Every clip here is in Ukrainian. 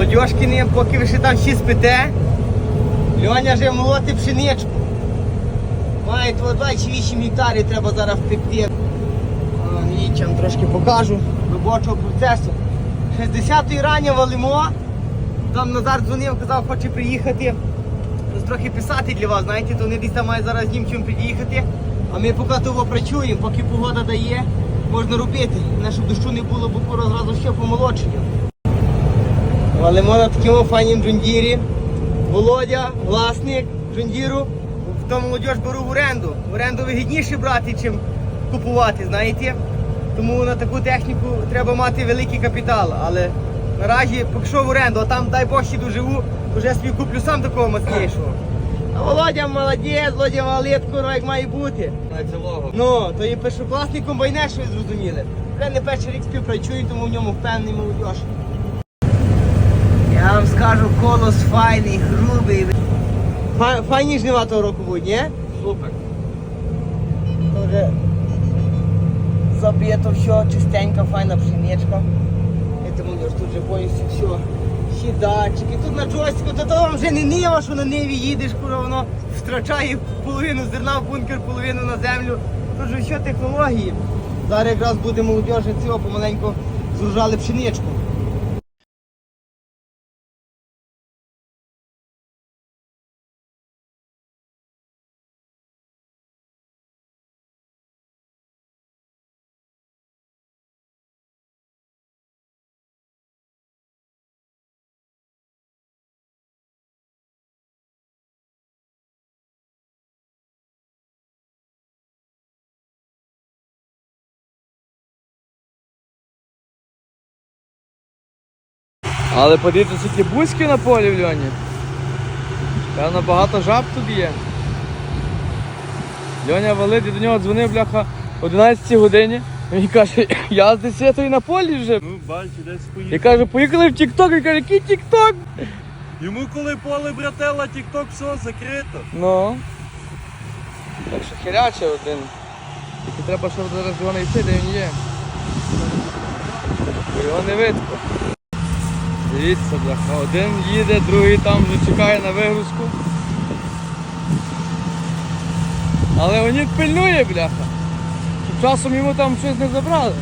Молодьошки поки ви ще там всі спите. Льоня вже молоти пшеничку. Має то 28 гектарів треба зараз впекти. Нічим трошки покажу робочого процесу. Ще з 10 рання валимо. Там Назар дзвонив, казав, хоче приїхати. Трохи писати для вас, знаєте, то вони десь там мають зараз німчим приїхати. А ми поки того працюємо, поки погода дає, можна робити. Не щоб дощу не було, бо скоро зразу все помолодшення. Валимо на такому файнім джундірі. Володя, власник джундіру, тому молодіж беру в оренду. В оренду вигідніше брати, чим купувати, знаєте. Тому на таку техніку треба мати великий капітал. Але наразі поки що в оренду, а там дай Бог ще доживу, вже я собі куплю сам такого мацнішого. А Володя молодець, Володя малитку, ну як має бути. Ну, то є першокласний комбайнер, що ви зрозуміли. Вже не перший рік співпрацюю, тому в ньому впевнений молодіж. Я вам скажу, колос файний, грубий. Фа- Файні жнива того року будуть, ні? Супер. Дуже забито все, чистенька, файна пшеничка. Я тому ж тут вже повністю все. Всі датчики. Тут на джойстику, то, то вам вже не нива, що на ниві їдеш, кура, воно втрачає половину зерна в бункер, половину на землю. Тут же все технології. Зараз якраз буде молодіжі цього помаленьку зружали пшеничку. Але подивіться, скільки бузьків на полі в льоні. Певно, багато жаб тут є. Льоня валить, і до нього дзвонив, бляха, о 11 годині. Він каже, я з 10 на полі вже. Ну, бачу, десь І каже, поїхали в Тік-Ток. Він каже, який Тік-Ток? Йому коли поле братела, тік-ток, все закрито. Ну. Так що херяче один. Тільки треба, щоб зараз його знайти, де він є. Його не видно. Дивіться, бляха, один їде, другий там вже чекає на вигрузку. Але Онік пильнує, бляха. Щоб часом йому там щось не забрали.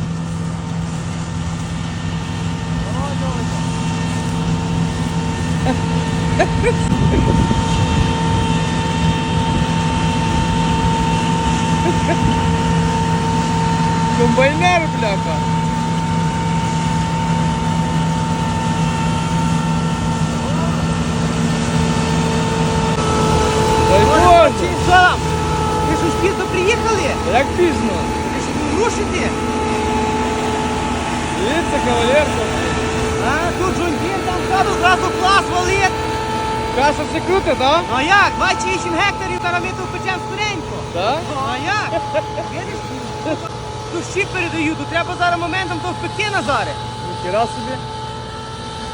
Комбайнер, бляха. Дай Боже! Чи що там? Ви щось пізно Як пізно? Рушите? Дивіться, кавалерка. А, тут жонтір там зразу, зразу клас валить. Каша все круте, так? Ну а як? 28 гектарів зараз ми тут печем скоренько. Так? Ну а як? Видиш? Тут щі передають, тут треба зараз моментом то впекти Назаре. Ніхіра собі.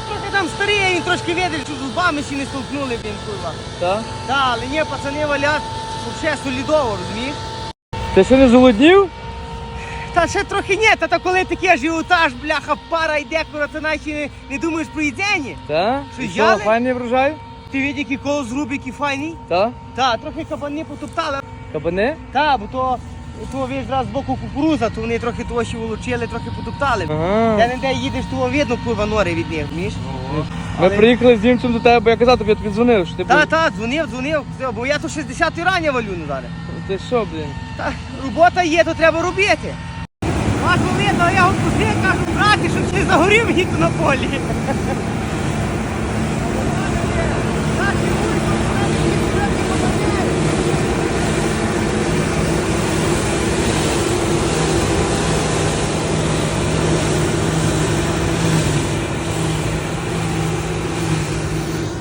Трохи там старий, він трошки видиш, що зубами ще не столкнули, він курва. Так? Та, але ні, пацани валять вообще солідово, розумієш? Ти ще не золоднів? Та ще трохи ні, та, та коли таке ажіотаж, бляха, пара йде, кура, ти навіть не, не думаєш про їдені. Так? Що, І взяли? файний врожай? Ти від який колос руб, який файний? Так? Та, трохи кабани потоптали. Кабани? Та, бо то, то весь раз з боку кукуруза, то вони трохи того ще волочили, трохи потоптали. Де Ага. не де їдеш, то видно, курва, нори від них, розумієш? Ми Але- приїхали з німцем до тебе, бо я казав тобі, я тобі дзвонив, що ти Та, був. та, дзвонив, дзвонив, бо я то 60 рання валю Назаре. Ти що, блін? Та, робота є, то треба робити. Вас видно, а я вам пустив, кажу, браті, щоб ти загорів мені на полі.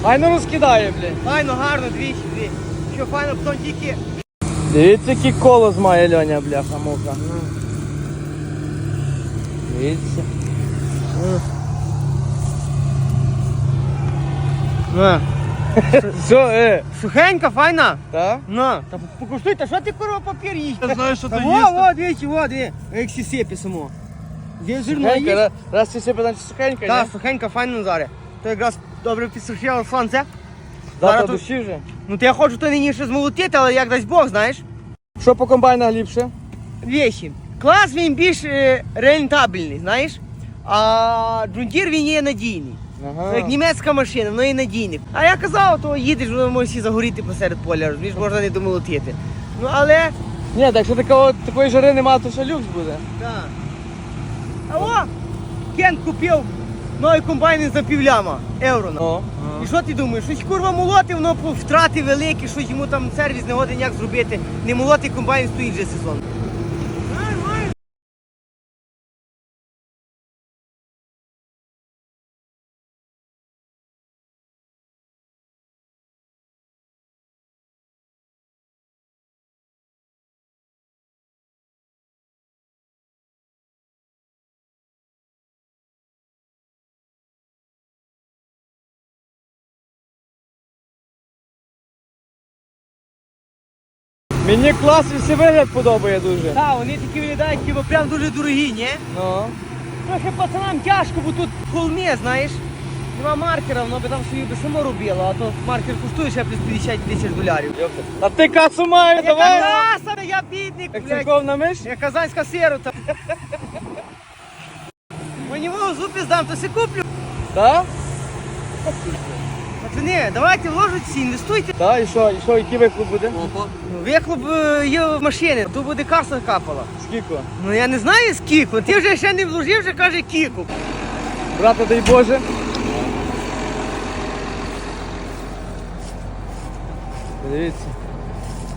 Файно розкидає, блін. Файно, гарно, двічі, дві. Що файно, потім тільки Дивіться, який колос має Льоня, бляха, муха. Дивіться. На. Що, е? Сухенька, файна. Так? На, та покуштуйте, що ти корова папір їсть? Я знаю, що Та то во, їсти. во, дивіться, во, дві. Як сісепі само. Є зерно Сухенька, їсть. раз- раз ти значить сухенька, ні? сухенька, файно зараз. То якраз добре підсушило сонце. Дата Зараз душі вже. Ну то я хочу то нині ще змолотити, але як дасть Бог, знаєш. Що по комбайнах ліпше? Вещі. Клас він більш е, рентабельний, знаєш. А джундір він є надійний. Ага. Як німецька машина, воно і надійне. А я казав, то їдеш, воно може всі загоріти посеред поля, розумієш, можна не домолотити. Ну але. Ні, так якщо такого, такої жари немає, то ще люкс буде. Так. А о! Кен купив новий комбайн за півляма євро. О. І що ти думаєш? Щось курва молоти, воно втрати великі, щось йому там сервіс не годин як зробити. Не молоти комбайн стоїть вже сезон. Мені клас і всі вигляд подобає дуже. Так, вони такі виглядають, хіба прям дуже дорогі, ні? Ну. Трохи пацанам тяжко, бо тут холми, знаєш. Нема маркера, воно би там собі би само робило, а то маркер коштує ще плюс 50 тисяч долярів. А ти кацу маю, давай! краса, я бідник, Як блядь. церковна миш? Я казанська сирота. Мені мого зуби здам, то си куплю. Так? Пацани, давайте вложіть всі, інвестуйте. Так, і що, і що, який вихлоп буде? Вихлоп е, є в машині, то буде каса капала. Скільки? Ну я не знаю скільки, ти вже ще не вложив, вже каже кіку. Брата, дай Боже. Дивіться.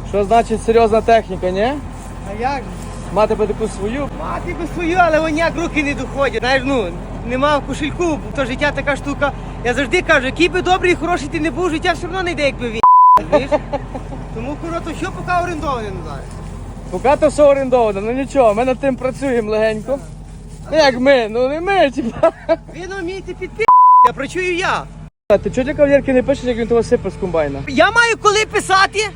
Що значить серйозна техніка, ні? А як? Мати би таку свою. Мати би свою, але вони як руки не доходять. Знаєш, ну, нема в кошельку, то життя така штука. Я завжди кажу, який би добрий і хороший ти не був, життя все одно не йде, якби він. Розумієш? Тому коротко, що поки орендоване не знаю. Поки то все орендовано, ну нічого, ми над тим працюємо легенько. Ну як ми, ну не ми, типа. Ви не вмієте підпи... Я працюю я. А ти чого для кавалерки не пишеш, як він того сипе з комбайна? Я маю коли писати.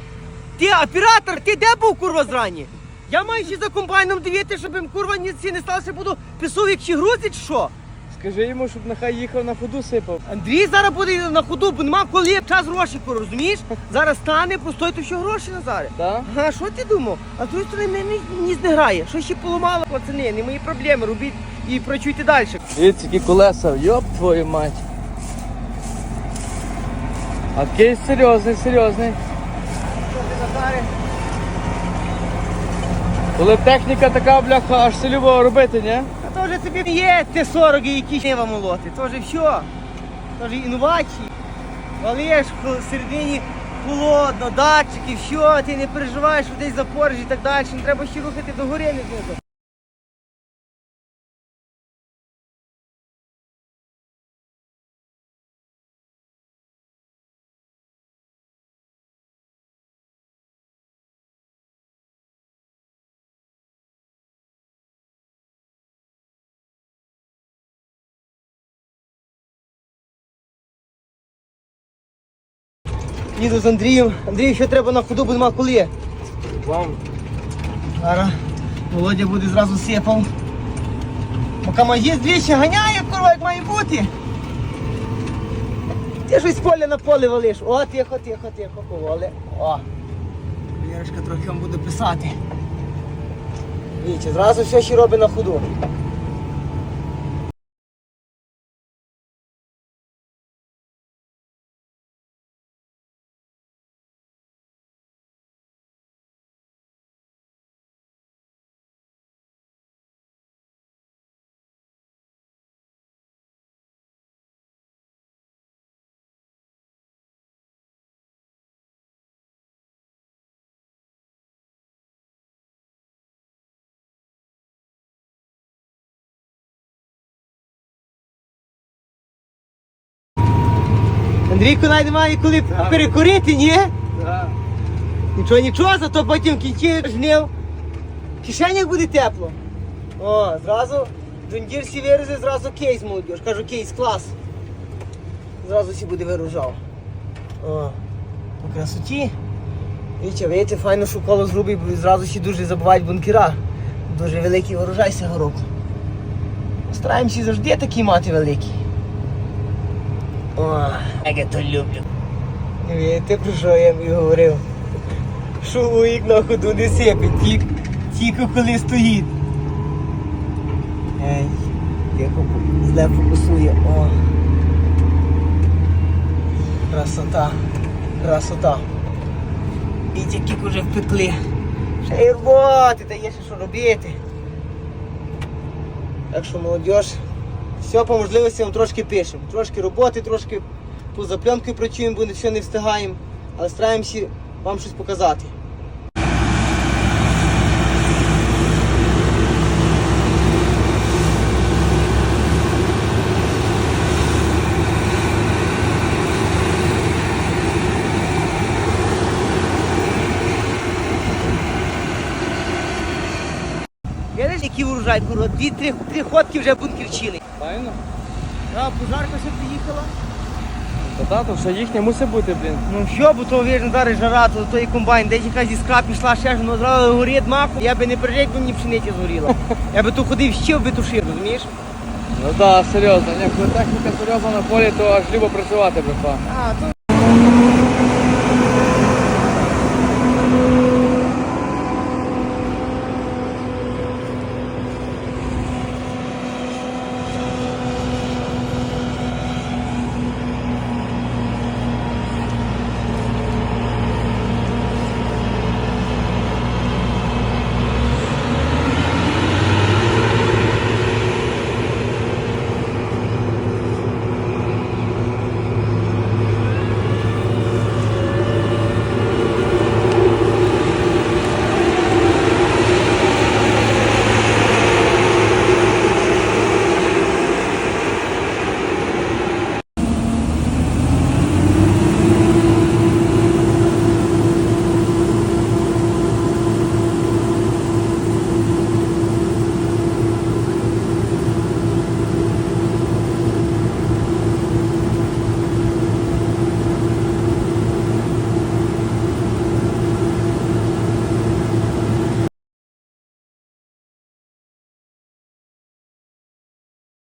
Ти оператор, ти де був курва зрані? Я маю ще за комбайном дивити, щоб їм курва ні ці не сталося, буду писовик чи грузить, чи що? Скажи йому, щоб нехай їхав на ходу сипав. Андрій зараз буде на ходу, бо нема коли час гроші, розумієш? Зараз стане, простой, то що гроші Назаре. Так? Ага, що ти думав? А з другої сторони мені ніс не грає. Що ще поламало, пацани, не мої проблеми, робіть і працюйте далі. Дивіться, які колеса, йоп твою мать. А такий серйозний, серйозний. Що ти, Назаре? Коли техніка така, бляха, аж все робити, ні? То вже тобі є Т-40 і які ще молоти. То вже все. То вже інновації. Валиш в середині холодно, датчики, все, ти не переживаєш, що десь запориш і так далі. Не треба ще рухати до гори, не Їду з Андрієм. Андрію, що треба на ходу, бо нема коли. Вам. Зараз Володя буде зразу сипав. Поки магіст двічі ганяє, курва, як має бути. Ти щось з поля на поле валиш. О, тихо, тихо, тихо, поволи. О. Вірочка трохи вам буде писати. Віче, зразу все ще робить на ходу. Андрійку навіть немає коли перекурити, ні? Так. Нічого, нічого, зато потім кінці жнив. В кишенях буде тепло. О, зразу джундір всі вирози, зразу кейс молодіж. Кажу, кейс клас. Зразу всі буде виружав. О, по красоті. Віча, видите, файно, що коло зробив, бо зразу всі дуже забувають бункера. Дуже великий урожай цього року. Стараємося завжди такі мати великі. О, як я то люблю. Ти про що я їм говорив? Що у їх на ходу не сипить, тільки, тільки коли стоїть. Ей, тихо, зле фокусує. О. Красота, красота. І тільки вже впекли. Ще й роботи, та є ще що робити. Так що молодіж, все по можливості вам трошки пишемо. Трошки роботи, трошки поза пленкою працюємо, бо не все не встигаємо, але стараємося вам щось показати. Який урожай, курва, дві-три три ходки вже бункерчили. Правильно? А, пожарка ще приїхала. Та тато, все їхнє мусить бути, блін. Ну що, бо то вірно зараз жара, то той комбайн, десь якась іскра пішла, ще ж ну зразу горить маку. Я би не пережив, бо мені пшениці згоріла. Я би тут ходив, щив би тушив, розумієш? Ну так, серйозно. Ні, коли техніка серйозна на полі, то аж любо працювати, братва. А, то